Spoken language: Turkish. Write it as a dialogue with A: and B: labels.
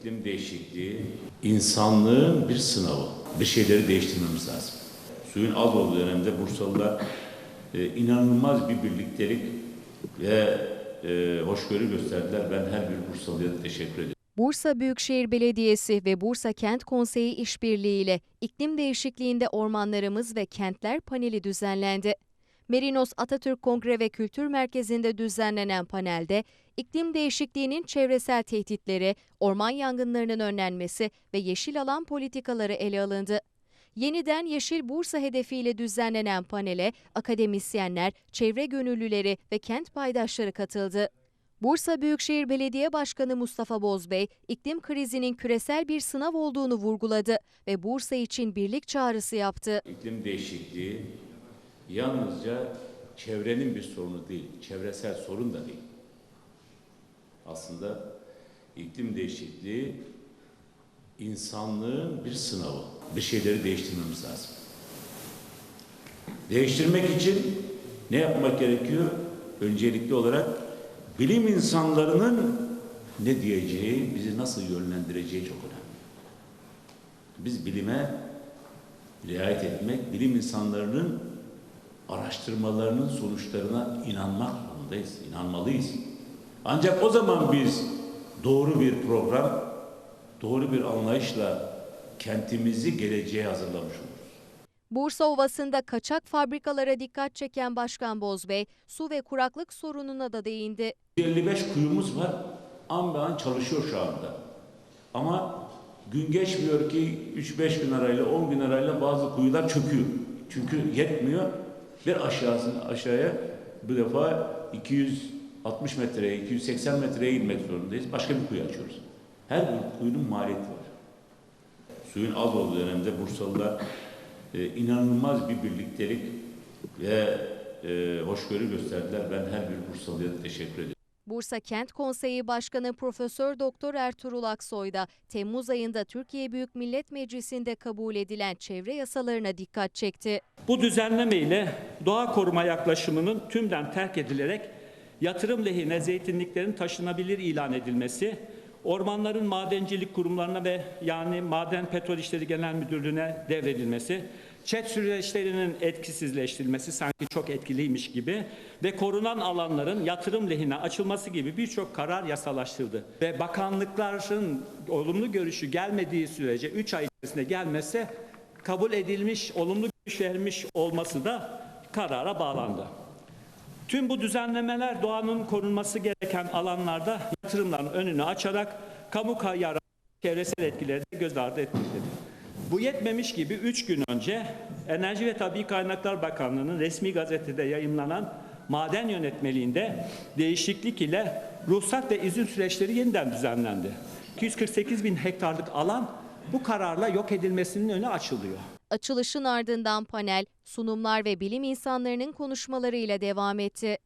A: İklim değişikliği insanlığın bir sınavı. Bir şeyleri değiştirmemiz lazım. Suyun az olduğu dönemde Bursalılar e, inanılmaz bir birliktelik ve e, hoşgörü gösterdiler. Ben her bir Bursalı'ya teşekkür ediyorum.
B: Bursa Büyükşehir Belediyesi ve Bursa Kent Konseyi işbirliğiyle iklim değişikliğinde ormanlarımız ve kentler paneli düzenlendi. Merinos Atatürk Kongre ve Kültür Merkezi'nde düzenlenen panelde iklim değişikliğinin çevresel tehditleri, orman yangınlarının önlenmesi ve yeşil alan politikaları ele alındı. Yeniden Yeşil Bursa hedefiyle düzenlenen panele akademisyenler, çevre gönüllüleri ve kent paydaşları katıldı. Bursa Büyükşehir Belediye Başkanı Mustafa Bozbey, iklim krizinin küresel bir sınav olduğunu vurguladı ve Bursa için birlik çağrısı yaptı.
A: İklim değişikliği yalnızca çevrenin bir sorunu değil, çevresel sorun da değil. Aslında iklim değişikliği insanlığın bir sınavı. Bir şeyleri değiştirmemiz lazım. Değiştirmek için ne yapmak gerekiyor? Öncelikli olarak bilim insanlarının ne diyeceği, bizi nasıl yönlendireceği çok önemli. Biz bilime riayet etmek, bilim insanlarının araştırmalarının sonuçlarına inanmak zorundayız, inanmalıyız. Ancak o zaman biz doğru bir program, doğru bir anlayışla kentimizi geleceğe hazırlamış oluruz.
B: Bursa Ovası'nda kaçak fabrikalara dikkat çeken Başkan Bozbey, su ve kuraklık sorununa da değindi.
A: 55 kuyumuz var, an be an çalışıyor şu anda. Ama gün geçmiyor ki 3-5 bin arayla, 10 bin arayla bazı kuyular çöküyor. Çünkü yetmiyor. Bir aşağısını aşağıya bu defa 260 metreye, 280 metreye inmek zorundayız. Başka bir kuyu açıyoruz. Her bir kuyunun maliyeti var. Suyun az olduğu dönemde Bursalılar e, inanılmaz bir birliktelik ve e, hoşgörü gösterdiler. Ben her bir Bursalı'ya teşekkür ediyorum.
B: Bursa Kent Konseyi Başkanı Profesör Doktor Ertuğrul Aksoy da Temmuz ayında Türkiye Büyük Millet Meclisi'nde kabul edilen çevre yasalarına dikkat çekti.
C: Bu düzenleme ile doğa koruma yaklaşımının tümden terk edilerek yatırım lehine zeytinliklerin taşınabilir ilan edilmesi, ormanların madencilik kurumlarına ve yani Maden Petrol İşleri Genel Müdürlüğü'ne devredilmesi, çet süreçlerinin etkisizleştirilmesi sanki çok etkiliymiş gibi ve korunan alanların yatırım lehine açılması gibi birçok karar yasalaştırdı. Ve bakanlıkların olumlu görüşü gelmediği sürece 3 ay içerisinde gelmese kabul edilmiş, olumlu görüş vermiş olması da karara bağlandı. Tüm bu düzenlemeler doğanın korunması gereken alanlarda yatırımların önünü açarak kamu yararı çevresel etkileri de göz ardı etmektedir. Bu yetmemiş gibi 3 gün önce Enerji ve Tabi Kaynaklar Bakanlığı'nın resmi gazetede yayımlanan maden yönetmeliğinde değişiklik ile ruhsat ve izin süreçleri yeniden düzenlendi. 248 bin hektarlık alan bu kararla yok edilmesinin önü açılıyor.
B: Açılışın ardından panel, sunumlar ve bilim insanlarının konuşmalarıyla devam etti.